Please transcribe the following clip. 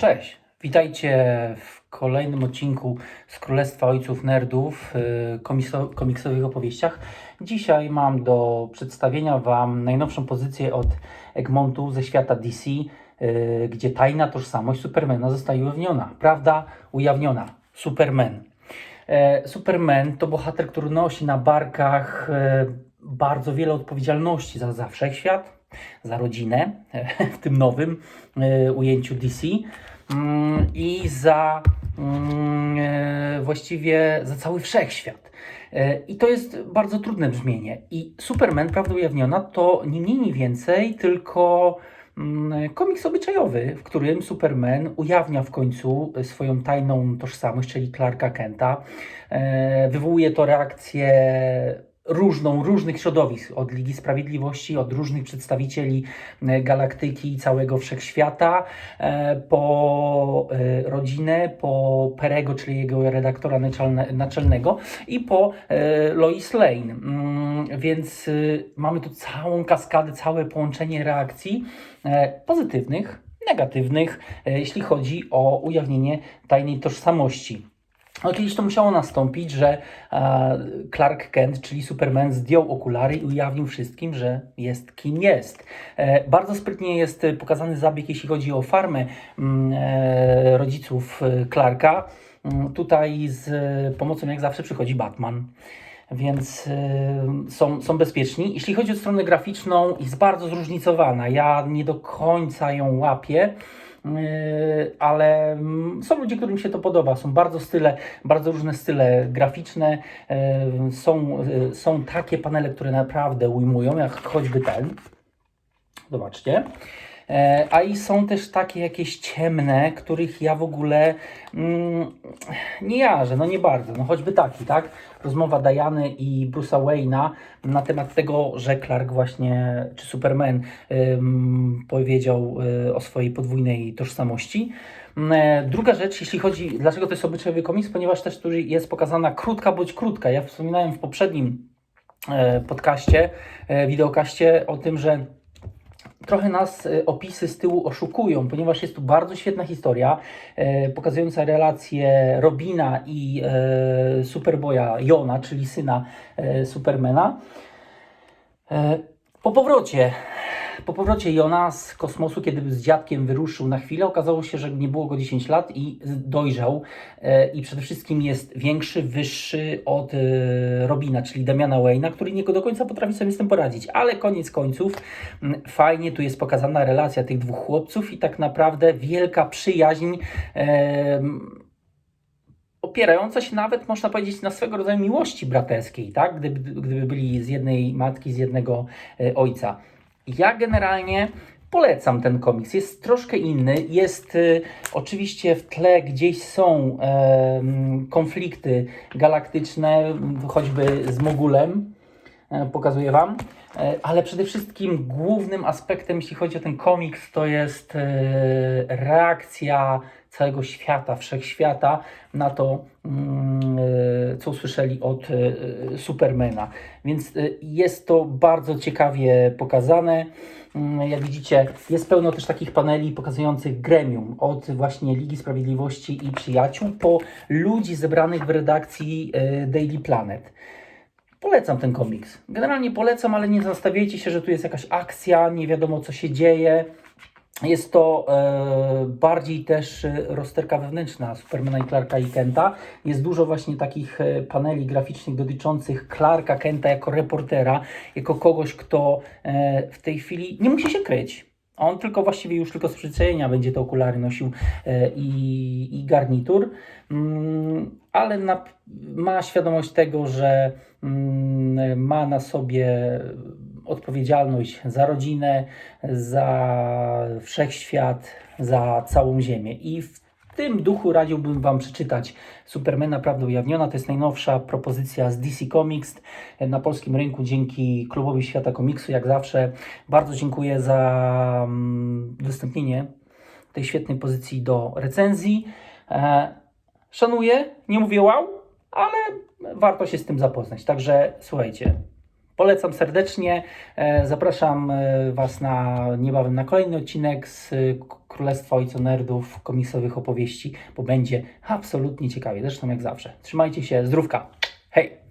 Cześć, witajcie w kolejnym odcinku z Królestwa Ojców Nerdów, y, komiksowych opowieściach. Dzisiaj mam do przedstawienia Wam najnowszą pozycję od Egmontu ze świata DC, y, gdzie tajna tożsamość Supermana zostaje ujawniona. Prawda ujawniona. Superman. E, Superman to bohater, który nosi na barkach e, bardzo wiele odpowiedzialności za, za wszechświat, za rodzinę, w tym nowym e, ujęciu DC mm, i za mm, e, właściwie za cały wszechświat. E, I to jest bardzo trudne brzmienie. I Superman, prawda ujawniona, to nie mniej, nie więcej, tylko mm, komiks obyczajowy, w którym Superman ujawnia w końcu swoją tajną tożsamość, czyli Clarka Kenta. Wywołuje to reakcję różną, różnych środowisk, od Ligi Sprawiedliwości, od różnych przedstawicieli e, galaktyki i całego wszechświata, e, po e, rodzinę, po Perego, czyli jego redaktora naczelne, naczelnego i po Lois Lane. Mm, Więc mamy tu całą kaskadę, całe połączenie reakcji pozytywnych, negatywnych, jeśli chodzi o ujawnienie tajnej tożsamości. No kiedyś to musiało nastąpić, że e, Clark Kent, czyli Superman, zdjął okulary i ujawnił wszystkim, że jest kim jest. E, bardzo sprytnie jest pokazany zabieg, jeśli chodzi o farmę mm, e, rodziców Clarka. Mm, Tutaj z pomocą, jak zawsze, przychodzi Batman. Więc y, są, są bezpieczni. Jeśli chodzi o stronę graficzną, jest bardzo zróżnicowana. Ja nie do końca ją łapię. Yy, ale mm, są ludzie, którym się to podoba. Są bardzo style, bardzo różne style graficzne. Yy, Są, yy, są takie panele, które naprawdę ujmują, jak choćby ten. Zobaczcie. E, A i są też takie jakieś ciemne, których ja w ogóle mm, nie jarzę, no nie bardzo. No choćby taki, tak? Rozmowa Diany i Bruce'a Wayne'a na temat tego, że Clark właśnie, czy Superman ym, powiedział y, o swojej podwójnej tożsamości. Mm, e, Druga rzecz, jeśli chodzi, dlaczego to jest obyczajowy komiks, ponieważ też tu jest pokazana krótka bądź krótka. Ja wspominałem w poprzednim podcaście, wideokaście o tym, że trochę nas e, opisy z tyłu oszukują, ponieważ jest tu bardzo świetna historia e, pokazująca relację Robina i e, Superboya Jona, czyli syna e, Supermana. E, po powrocie, po powrocie Jona z kosmosu, kiedy z dziadkiem wyruszył na chwilę, okazało się, że nie było go 10 lat i dojrzał e, i przede wszystkim jest większy, wyższy od e, Robina, czyli Damiana Wayne'a, który nie do końca potrafi sobie z tym poradzić, ale koniec końców fajnie tu jest pokazana relacja tych dwóch chłopców i tak naprawdę wielka przyjaźń em, opierająca się nawet, można powiedzieć, na swego rodzaju miłości braterskiej, tak? Gdyby, gdyby byli z jednej matki, z jednego e, ojca. Ja generalnie polecam ten komiks. Jest troszkę inny. Jest y, oczywiście w tle gdzieś są em, konflikty galaktyczne, choćby z Mogulem. E, pokazuję Wam. E, Ale przede wszystkim głównym aspektem, jeśli chodzi o ten komiks, to jest e, reakcja całego świata, wszechświata na to, mm, e, co usłyszeli od e, Supermana. Więc e, jest to bardzo ciekawie pokazane. Mm, Jak widzicie, jest pełno też takich paneli pokazujących gremium, od właśnie Ligi Sprawiedliwości i Przyjaciół po ludzi zebranych w redakcji e, Daily Planet. Polecam ten komiks. Generalnie polecam, ale nie zastawiajcie się, że tu jest jakaś akcja, nie wiadomo co się dzieje. Jest to e, bardziej też e, rozterka wewnętrzna Supermana i Clarka i Kenta. Jest dużo właśnie takich e, paneli graficznych dotyczących Clarka Kenta jako reportera, jako kogoś, kto e, w tej chwili nie musi się kryć. On tylko właściwie już tylko z przyzwyczajenia będzie te okulary nosił e, i, i garnitur, mm, ale na, ma świadomość tego, że mm, ma na sobie odpowiedzialność za rodzinę, za wszechświat, za całą Ziemię. I w tym duchu radziłbym Wam przeczytać Supermana Prawda Ujawniona. To jest najnowsza propozycja z DC Comics na polskim rynku dzięki Klubowi Świata Komiksu, jak zawsze. Bardzo dziękuję za mm, udostępnienie tej świetnej pozycji do recenzji. E, szanuję, nie mówię wow, ale warto się z tym zapoznać. Także słuchajcie, Polecam serdecznie. E, Zapraszam e, Was na niebawem na kolejny odcinek z e, Królestwa Ojca Nerdów, komiksowych opowieści, bo będzie absolutnie ciekawie, zresztą jak zawsze. Trzymajcie się, zdrówka, hej!